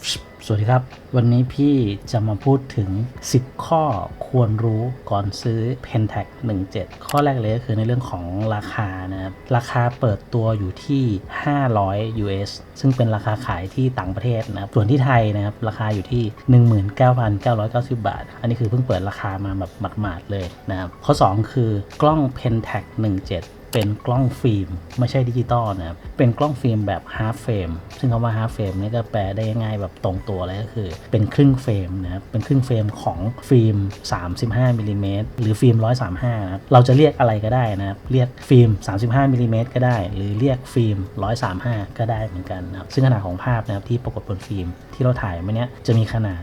Psst. สวัสดีครับ วันนี้พี่จะมาพูดถึง 10 ข้อควรรู้ก่อนซื้อ Pentax 17 ข้อแรกเลยก็คือในเรื่องของราคานะครับ ราคาเปิดตัวอยู่ที่ 500 US ซึ่งเป็นราคาขายที่ต่างประเทศนะครับ ส่วนที่ไทยนะครับ ราคาอยู่ที่ 19,990 บาท อันนี้คือเพิ่งเปิดราคามาแบบหมาดๆเลยนะครับ ข้อ 2 คือกล้อง Pentax 17เป็นกล้องฟิล์มไม่ใช่ดิจิตอลนะครับ เป็นกล้องฟิล์มแบบฮาร์ฟเฟรมซึ่งคำว่าฮาร์ฟเฟรมนี่ก็แปลได้ง่ายแบบตรงตัวเลยก็คือ เป็นครึ่งเฟรมนะครับเป็นครึ่งเฟรมของฟิล์ม 35มิลลิเมตรหรือฟิล์ม 135นะครับเราจะเรียกอะไรก็ได้นะครับเรียกฟิล์ม 35มิลลิเมตรก็ได้ หรือเรียกฟิล์ม 135 ก็ได้เหมือนกันนะครับซึ่งขนาดของภาพนะครับที่ปรากฏบนฟิล์มที่เราถ่ายมาเนี้ยจะมีขนาด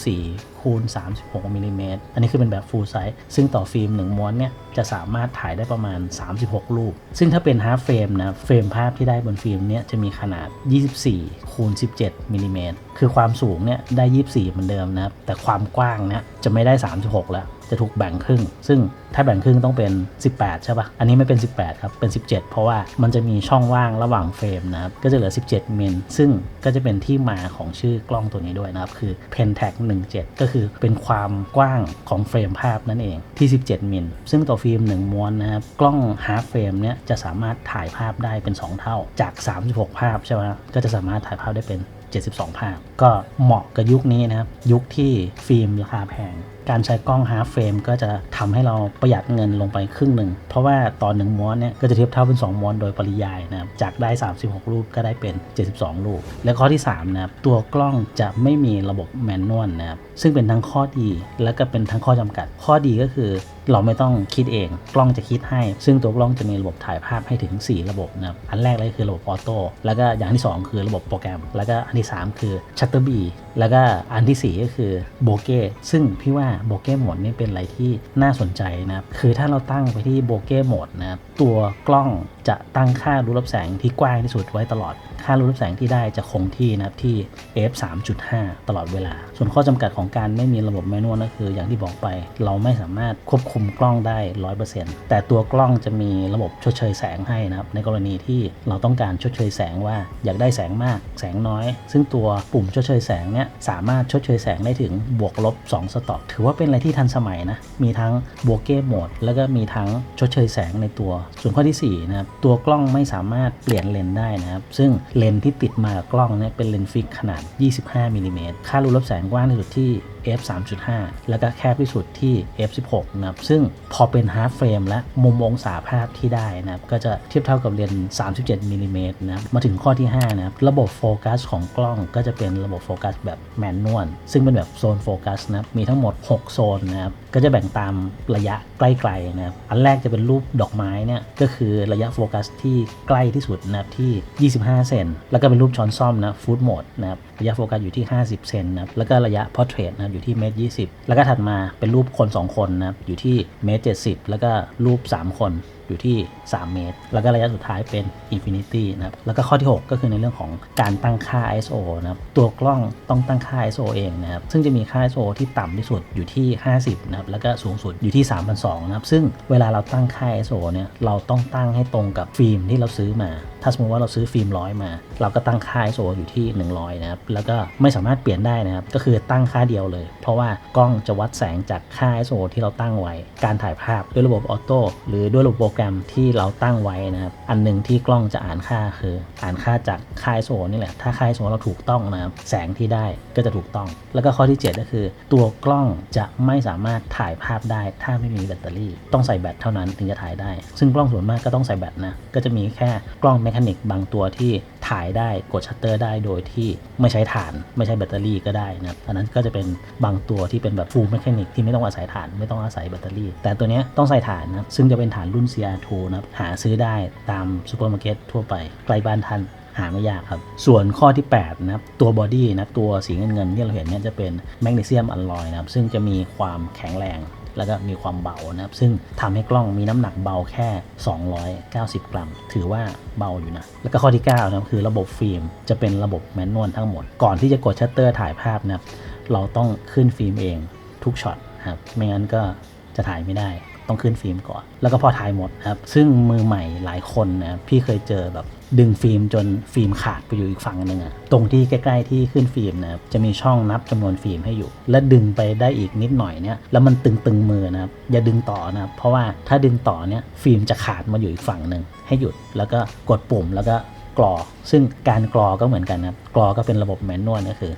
24คูณ 36มิลลิเมตรอันนี้คือเป็นแบบ full size ซึ่งต่อฟิล์ม 1 ม้วนเนี่ยจะสามารถถ่ายได้ประมาณ 36 รูป ซึ่งถ้าเป็น half frame นะเฟรมภาพที่ได้บนฟิล์มเนี่ยจะมีขนาด 24คูณ17มิลลิเมตรคือความสูงเนี่ยได้ 24 เหมือนเดิมนะครับแต่ความกว้างเนี่ยจะไม่ได้ 36 แล้ว จะถูกแบ่งครึ่ง ซึ่งถ้าแบ่งครึ่งต้องเป็น 18 ใช่ปะ่ะ อันนี้ไม่เป็น 18 ครับ เป็น 17 เพราะว่ามันจะมีช่องว่างระหว่างเฟรมนะครับ ก็จะเหลือ 17 มิล ซึ่งก็จะเป็นที่มาของชื่อกล้องตัวนี้ด้วยนะครับ คือ Pentax 17 ก็คือเป็นความกว้างของเฟรมภาพนั่นเองที่ 17 มิล ซึ่งต่อฟิล์ม 1 ม้วนนะครับ กล้อง half frame เนี่ยจะสามารถถ่ายภาพได้เป็น 2 เท่า จาก 36 ภาพใช่ไหมก็จะสามารถถ่ายภาพได้เป็น 72 ภาพ ก็เหมาะกับยุคนี้นะครับ ยุคที่ฟิล์มราคาแพง การใช้กล้อง half frame ก็จะทำให้เราประหยัดเงินลงไปครึ่งหนึ่ง เพราะว่าตอนหนึ่งม้วนเนี่ยก็จะเทียบเท่าเป็น 2 ม้วนโดยปริยายนะครับ จากได้ 36 รูปก็ได้เป็น 72 รูป และข้อที่ 3 นะครับ ตัวกล้องจะไม่มีระบบแมนนวลนะครับ ซึ่งเป็นทั้งข้อดีและก็เป็นทั้งข้อจำกัด ข้อดีก็คือเราไม่ต้องคิดเอง กล้องจะคิดให้ ซึ่งตัวกล้องจะมีระบบถ่ายภาพให้ถึง 4 ระบบนะครับ อันแรกเลยคือระบบออโต้ แล้วก็อย่างที่ 2 คือระบบโปรแกรม แล้วก็อันที่3 คือชัตเตอร์บีแล้วก็อันทีสี่ 4 ก็คือโบเก้ซึ่งพี่ว่าโบเก้โหมดนี่เป็นอะไรที่น่าสนใจนะครับคือถ้าเราตั้งไปที่โบเก้โหมดนะครับตัวกล้องจะตั้งค่ารูรับแสงที่กว้างที่สุดไว้ตลอด ค่ารูรับแสงที่ได้จะคงที่นะครับที่ f 3.5 ตลอดเวลา ส่วนข้อจำกัดของการไม่มีระบบแมนนวลก็คือ อย่างที่บอกไป เราไม่สามารถควบคุมกล้องได้ 100%แต่ตัวกล้องจะมีระบบชดเชยแสงให้นะครับ ในกรณีที่เราต้องการชดเชยแสงว่าอยากได้แสงมาก แสงน้อย ซึ่งตัวปุ่มชดเชยแสงเนี่ยสามารถชดเชยแสงได้ถึงบวกลบ 2 สต็อปถือว่าเป็นอะไรที่ทันสมัยนะมีทั้งโบเก้โหมดแล้วก็มีทั้งชดเชยแสงในตัว ส่วนข้อที่4นะครับตัวกล้องไม่สามารถเปลี่ยนเลนส์ได้นะครับ ซึ่งเลนส์ที่ติดมากับกล้องเนี่ยเป็นเลนส์ฟิกขนาด 25มิลลิเมตรค่ารูรับแสงกว้างที่สุดที่ f 3.5 แล้วก็แคบที่สุดที่ f 16นะครับซึ่งพอเป็น half frame และมุมองศาภาพที่ได้นะครับก็จะเทียบเท่ากับเลนส์37มิลลิเมตรนะครับมาถึงข้อที่5นะครับระบบโฟกัสของกล้องก็จะเป็นระบบโฟกัสแบบแมนนวลซึ่งเป็นแบบโซนโฟกัสนะครับมีทั้งหมด 6 โซนนะครับก็จะแบ่งตามระยะใกล้ๆนะครับอันแรกจะเป็นรูปดอกไม้เนี่ยก็คือระยะโฟกัสที่ใกล้ที่สุดนะครับที่ 25 เซนแล้วก็เป็นรูปช้อนซ่อมนะฟู้ดโหมดนะครับ ระยะโฟกัสอยู่ที่ 50 เซนนะครับแล้วก็ระยะพอร์เทรตนะครับอยู่ที่เมตร20แล้วก็ถัดมาเป็นรูปคน 2 คนนะครับอยู่ที่เมตร70แล้วก็รูป 3 คน อยู่ที่ 3 เมตร แล้วก็ระยะสุดท้ายเป็น Infinity นะครับ แล้วก็ข้อที่ 6 ก็คือในเรื่องของการตั้งค่า ISO นะครับ ตัวกล้องต้องตั้งค่า ISO เองนะครับ ซึ่งจะมีค่า ISO ที่ต่ำที่สุดอยู่ที่ 50 นะครับ แล้วก็สูงสุดอยู่ที่ 3,200นะครับ ซึ่งเวลาเราตั้งค่า ISO เนี่ย เราต้องตั้งให้ตรงกับฟิล์มที่เราซื้อมา ถ้าสมมติว่าเราซื้อฟิล์มร้อยมา เราก็ตั้งค่า ISO อยู่ที่ 100 นะครับ แล้วก็ไม่สามารถเปลี่ยนได้นะครับ ก็คือตั้งค่าเดียวเลย เพราะว่ากล้องจะวัดแสงจากค่า ISO ที่เราตั้งไว้ การถ่ายภาพด้วยระบบออโต้หรือด้วยระบบโปรแกรมที่เราตั้งไว้นะครับ อันหนึ่งที่กล้องจะอ่านค่าคือ อ่านค่าจากค่า ISO นี่แหละ ถ้าค่า ISO เราถูกต้องนะครับ แสงที่ได้ก็จะถูกต้อง แล้วก็ข้อที่ 7 ก็คือ ตัวกล้องจะไม่สามารถถ่ายภาพได้ ถ้าไม่มีแบตเตอรี่ ต้องใส่แบตเท่านั้นถึงจะถ่ายได้ ซึ่งกล้องส่วนมากก็ต้องใส่แบตนะ ก็จะมีแค่กล้องแมคานิกบางตัวที่ ถ่ายได้กดชัตเตอร์ได้โดยที่ไม่ใช้ถ่าน ไม่ใช้แบตเตอรี่ก็ได้นะครับอันนั้นก็จะเป็นบางตัวที่เป็นแบบฟูลเมคานิกที่ไม่ต้องอาศัยถ่านไม่ต้องอาศัยแบตเตอรี่ แต่ตัวนี้ต้องใส่ถ่านนะครับซึ่งจะเป็นถ่านรุ่น CR2 นะครับหาซื้อได้ตามซูเปอร์มาร์เก็ตทั่วไปใกล้บ้านท่านหาไม่ยากครับ ส่วนข้อที่ 8 นะครับ ตัวบอดี้นะตัวสีเงินเงินที่เราเห็นเนี่ยจะเป็นแมกนีเซียมอลลอยนะครับ ซึ่งจะมีความแข็งแรง แล้วก็มีความเบานะครับ ซึ่งทำให้กล้องมีน้ำหนักเบาแค่ 290 กรัม ถือว่าเบาอยู่นะ แล้วก็ข้อที่ 9 นะครับคือระบบฟิล์มจะเป็นระบบแมนนวลทั้งหมด ก่อนที่จะกดชัตเตอร์ถ่ายภาพนะครับ เราต้องขึ้นฟิล์มเองทุกช็อตครับ ไม่งั้นก็จะถ่ายไม่ได้ ต้องขึ้นฟิล์มก่อน แล้วก็พอถ่ายหมดนะครับ ซึ่งมือใหม่หลายคนนะพี่เคยเจอแบบดึงฟิล์มจนฟิล์มขาดไปอยู่อีกฝั่งหนึ่งอะตรงที่ใกล้ ๆ ที่ขึ้นฟิล์มนะครับจะมีช่องนับจำนวนฟิล์มให้อยู่ และดึงไปได้อีกนิดหน่อยเนี่ยแล้วมันตึงๆมือนะครับอย่าดึงต่อนะครับเพราะว่าถ้าดึงต่อเนี่ยฟิล์มจะขาดมาอยู่อีกฝั่งหนึ่งให้หยุด แล้วก็กดปุ่มแล้วก็กรอ ซึ่งการกรอก็เหมือนกันนะครับกรอก็เป็นระบบแมนนวลก็คือ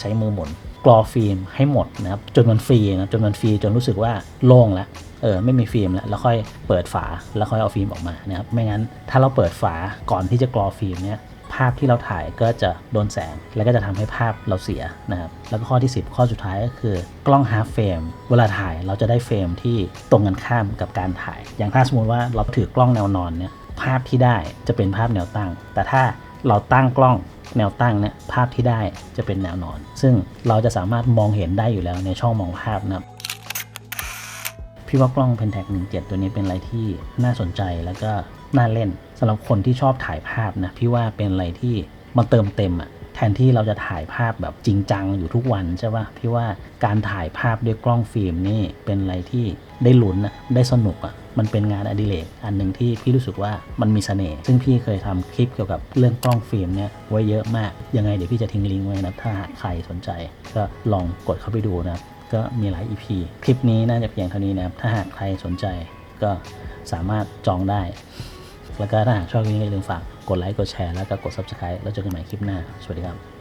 ใช้มือหมุนกรอฟิล์มให้หมดนะครับจนมันฟรีนะจนมันฟรีจนรู้สึกว่าโล่งแล้ว เออไม่มีฟิล์มแล้วแล้วค่อยเปิดฝาแล้วค่อยเอาฟิล์มออกมานะครับไม่งั้นถ้าเราเปิดฝาก่อนที่จะกรอฟิล์มเนี่ยภาพที่เราถ่ายก็จะโดนแสง แล้วก็จะทำให้ภาพเราเสียนะครับ แล้วก็ข้อที่ 10 ข้อสุดท้ายก็คือกล้อง half frame เวลาถ่ายเราจะได้เฟรมที่ตรงกันข้ามกับการถ่าย อย่างถ้าสมมติว่าเราถือกล้องแนวนอนเนี่ยภาพที่ได้จะเป็นภาพแนวตั้ง แต่ถ้าเราตั้งกล้องแนวตั้งเนี่ยภาพที่ได้จะเป็นแนวนอน ซึ่งเราจะสามารถมองเห็นได้อยู่แล้วในช่องมองภาพนะครับ พี่ว่ากล้อง Pentax 17 ตัวนี้เป็นอะไรที่น่าสนใจแล้วก็น่าเล่นสำหรับคนที่ชอบถ่ายภาพนะพี่ว่าเป็นอะไรที่มันเติมเต็มอะแทนที่เราจะถ่ายภาพแบบจริงจังอยู่ทุกวันใช่ปะพี่ว่าการถ่ายภาพด้วยกล้องฟิล์มนี่เป็นอะไรที่ได้ลุ้นอะได้สนุกอะมันเป็นงานอดิเรกอันหนึ่งที่พี่รู้สึกว่ามันมีเสน่ห์ซึ่งพี่เคยทำคลิปเกี่ยวกับเรื่องกล้องฟิล์มเนี่ยไว้เยอะมาก ยังไงเดี๋ยวพี่จะทิ้งลิงก์ไว้นะถ้าหากใครสนใจ ก็ลองกดเข้าไปดูนะ ก็มีหลาย EP คลิปนี้น่าจะเพียงเท่านี้นะครับ ถ้าหากใครสนใจก็สามารถจองได้ แล้วก็ถ้าหากชอบคลิปนี้อย่าลืมฝากกดไลค์ กดแชร์ แล้วก็กด Subscribe แล้วเจอกันใหม่คลิปหน้า สวัสดีครับ